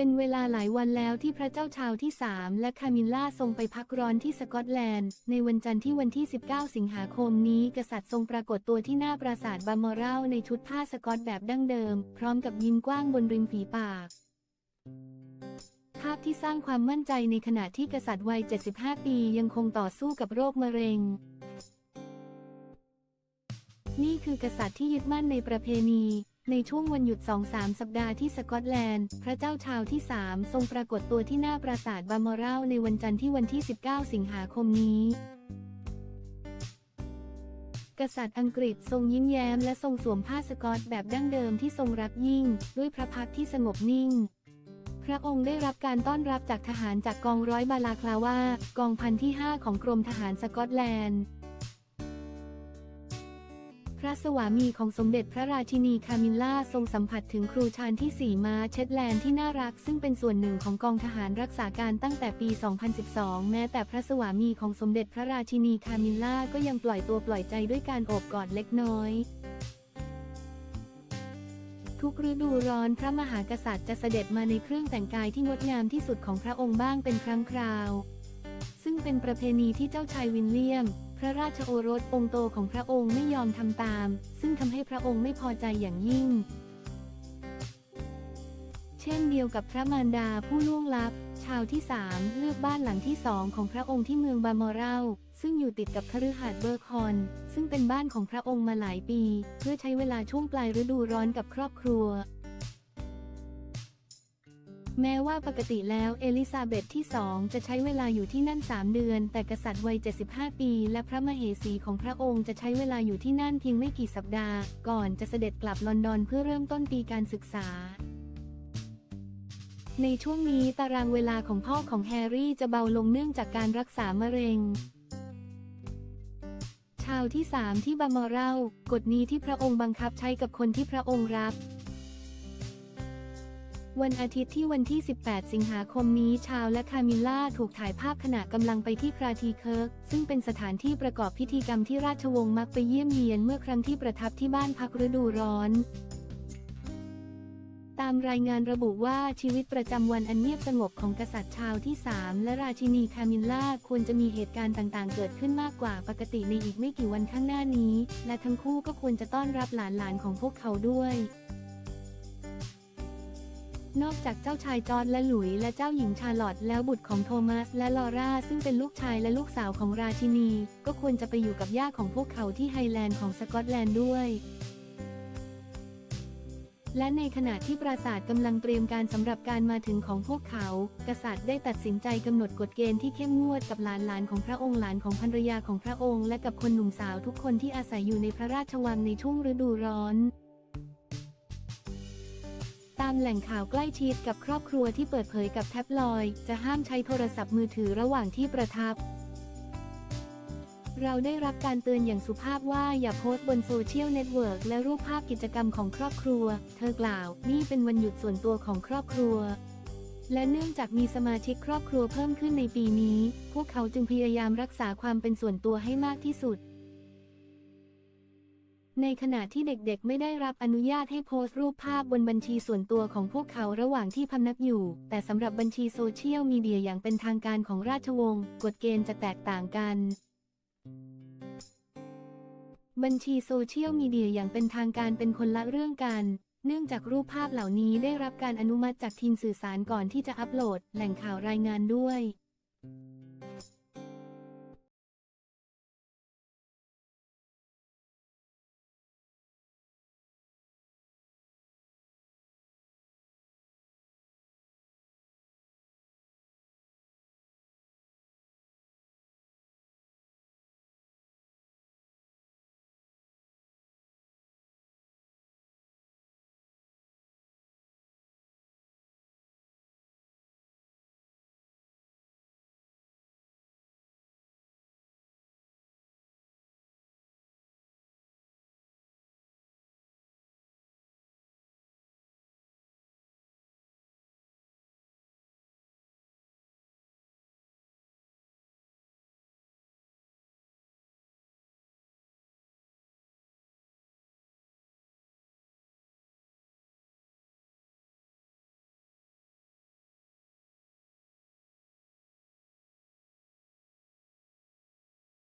เป็นเวลาหลายวันแล้วที่พระเจ้าชาวที่สามและคามิลล่าทรงไปพักร้อนที่สกอตแลนด์ ในวันจันทร์ที่วันที่ 19 สิงหาคมนี้กษัตริย์ทรงปรากฏตัวที่หน้าปราสาทบามอรัลในชุดผ้าสกอตแบบดั้งเดิม พร้อมกับยิ้มกว้างบนริมฝีปาก ภาพที่สร้างความมั่นใจในขณะที่กษัตริย์วัย 75 ปียังคงต่อสู้กับโรคมะเร็งนี่คือกษัตริย์ที่ยึดมั่นในประเพณี ในช่วงวันหยุด 2-3 สัปดาห์ที่สกอตแลนด์ พระเจ้าชาวที่ 3 ทรงปรากฏตัวที่หน้าปราสาทบามอรัลในวันจันทร์ที่วันที่ 19 สิงหาคมนี้ กษัตริย์อังกฤษทรงยิ้มแย้มและทรงสวมผ้าสกอตแบบดั้งเดิมที่ทรงรักยิ่ง ด้วยพระพักที่สงบนิ่งพระองค์ได้รับการต้อนรับจากทหารจากกองร้อยบาลาคลาวากองพันที่ 5 ของกรมทหารสกอตแลนด์ พระสวามีของสมเด็จพระราชินีคามิลล่าทรงสัมผัสถึงครูชานที่ 4 มาเช็ดแลนด์ที่น่ารักซึ่งเป็นส่วนหนึ่งของกองทหารรักษาการตั้งแต่ปี 2012 แม้แต่พระสวามีของสมเด็จพระราชินีคามิลล่าก็ยังปล่อยตัวปล่อยใจด้วยการโอบกอดเล็กน้อย ทุกฤดูร้อนพระมหากษัตริย์จะเสด็จมาในเครื่องแต่งกายที่งดงามที่สุดของพระองค์บ้างเป็นครั้งคราว ซึ่งเป็นประเพณีที่เจ้าชายวินเลียม พระราชโอรสองค์โตของพระองค์ไม่ยอมทำตาม ซึ่งทำให้พระองค์ไม่พอใจอย่างยิ่ง เช่นเดียวกับพระมารดาผู้ล่วงลับ ชาวที่สามเลือกบ้านหลังที่สองของพระองค์ที่เมืองบามอรัลซึ่งอยู่ติดกับคฤหาสน์เบอร์คอน ซึ่งเป็นบ้านของพระองค์มาหลายปี เพื่อใช้เวลาช่วงปลายฤดูร้อนกับครอบครัว แม้ว่าปกติแล้วเอลิซาเบธที่สองจะใช้เวลาอยู่ที่นั่น 3 เดือน แต่กษัตริย์วัย 75 ปี และพระมเหสีของพระองค์จะใช้เวลาอยู่ที่นั่นเพียงไม่กี่สัปดาห์ ก่อนจะเสด็จกลับลอนดอนเพื่อเริ่มต้นปีการศึกษา ในช่วงนี้ตารางเวลาของพ่อของแฮร์รี่จะเบาลงเนื่องจากการรักษามะเร็งชาวที่สามที่บามอรัลกฎนี้ที่พระองค์บังคับใช้กับคนที่พระองค์รับ วันอาทิตย์ที่วันที่ 18 สิงหาคมนี้ ชาวและคามิลล่าถูกถ่ายภาพขณะกำลังไปที่คราทีเคิร์ก ซึ่งเป็นสถานที่ประกอบพิธีกรรมที่ราชวงศ์มักไปเยี่ยมเยียนเมื่อครั้งที่ประทับที่บ้านพักฤดูร้อนตามรายงานระบุว่าชีวิตประจำวันอันเงียบสงบของกษัตริย์ชาวที่ 3 และราชินีคามิลล่าควรจะมีเหตุการณ์ต่างๆ เกิดขึ้นมากกว่าปกติในอีกไม่กี่วันข้างหน้านี้ และทั้งคู่ก็ควรจะต้อนรับหลานๆของพวกเขาด้วย นอกจากเจ้าชายจอร์ดและหลุยส์และเจ้าหญิงชาร์ลอตแล้วบุตรของโทมัสและลอร่าซึ่งเป็นลูกชายและลูกสาวของราชินี ก็ควรจะไปอยู่กับย่าของพวกเขาที่ไฮแลนด์ของสกอตแลนด์ด้วยและในขณะที่ปราสาทกำลังเตรียมการสำหรับการมาถึงของพวกเขา กษัตริย์ได้ตัดสินใจกำหนดกฎเกณฑ์ที่เข้มงวดกับหลานๆของพระองค์หลานของภรรยาของพระองค์และกับคนหนุ่มสาวทุกคนที่อาศัยอยู่ในพระราชวังในช่วงฤดูร้อนามแหล่งข่าวใกล้ชิดกับครอบครัวที่เปิดเผยกับแท็บลอยด์จะห้ามใช้โทรศัพท์มือถือระหว่างที่ประทับ เราได้รับการเตือนอย่างสุภาพว่าอย่าโพสต์บนโซเชียลเน็ตเวิร์กและรูปภาพกิจกรรมของครอบครัว เธอกล่าว นี่เป็นวันหยุดส่วนตัวของครอบครัวและเนื่องจากมีสมาชิกครอบครัวเพิ่มขึ้นในปีนี้ พวกเขาจึงพยายามรักษาความเป็นส่วนตัวให้มากที่สุด ในขณะที่เด็กๆ ไม่ได้รับอนุญาตให้โพสต์รูปภาพบนบัญชีส่วนตัวของพวกเขาระหว่างที่พำนักอยู่ แต่สำหรับบัญชีโซเชียลมีเดียอย่างเป็นทางการของราชวงศ์กฎเกณฑ์จะแตกต่างกัน บัญชีโซเชียลมีเดียอย่างเป็นทางการเป็นคนละเรื่องกัน เนื่องจากรูปภาพเหล่านี้ได้รับการอนุมัติจากทีมสื่อสารก่อนที่จะอัปโหลด แหล่งข่าวรายงานด้วย